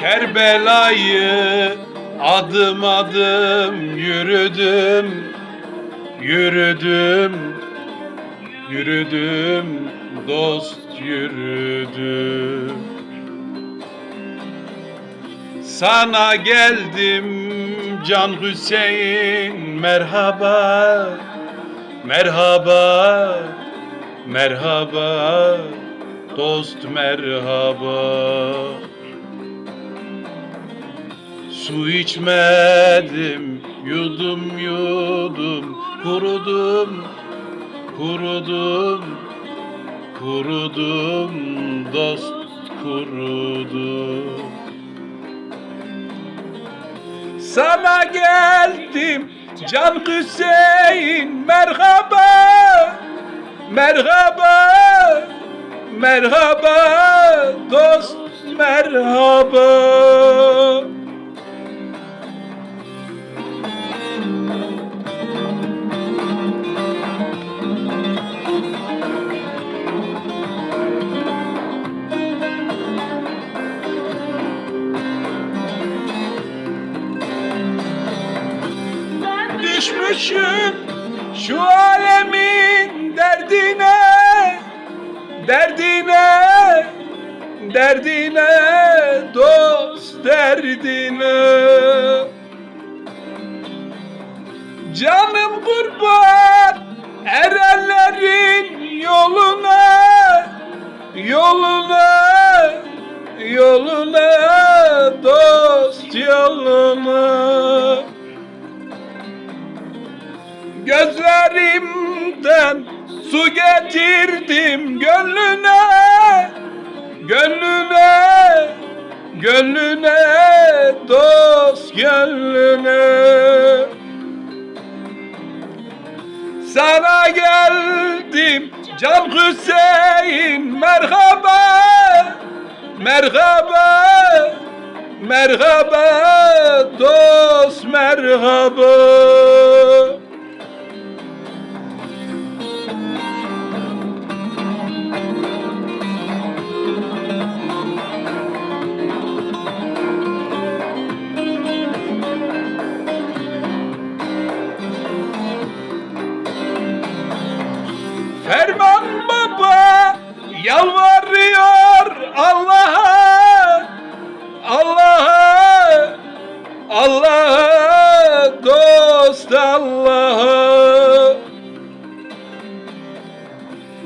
Kerbela'yı adım adım yürüdüm, yürüdüm, yürüdüm, dost yürüdüm. Sana geldim Can Hüseyin merhaba, merhaba, merhaba, dost merhaba. Su içmedim, yudum yudum, kurudum, kurudum, kurudum, dost kurudum. Sana geldim Can Hüseyin merhaba, merhaba, merhaba, dost merhaba. Düşmüşüm şu alemin derdine derdine derdine dost derdine. Canım kurban erenlerin Gözlerimden su getirdim gönlüne Gönlüne Gönlüne dost gönlüne. Sana geldim Can Hüseyin merhaba Merhaba Merhaba dost merhaba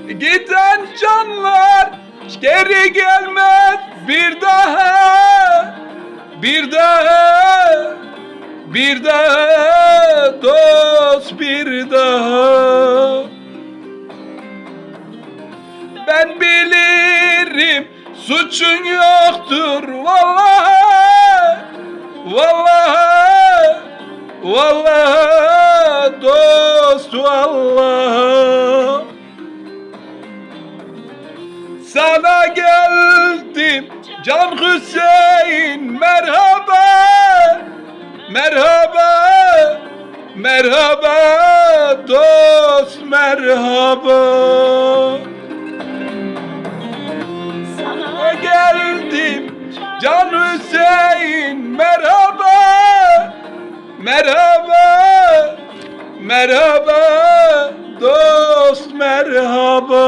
Giden canlar geri gelmez. Bir daha bir daha bir daha dost bir daha. Ben bilirim suçun yoktur. Vallahi vallahi vallahi dost vallahi Can Hüseyin merhaba. Merhaba. Merhaba dost merhaba. Sana geldim. Can Hüseyin merhaba. Merhaba. Merhaba dost merhaba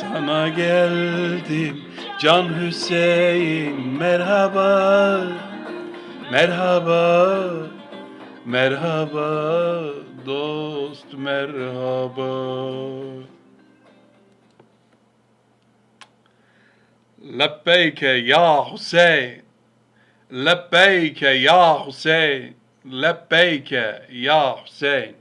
Sana geldim Can Hüseyin merhaba Merhaba Merhaba dost merhaba لبيك يا حسين لبيك يا حسين لبيك يا حسين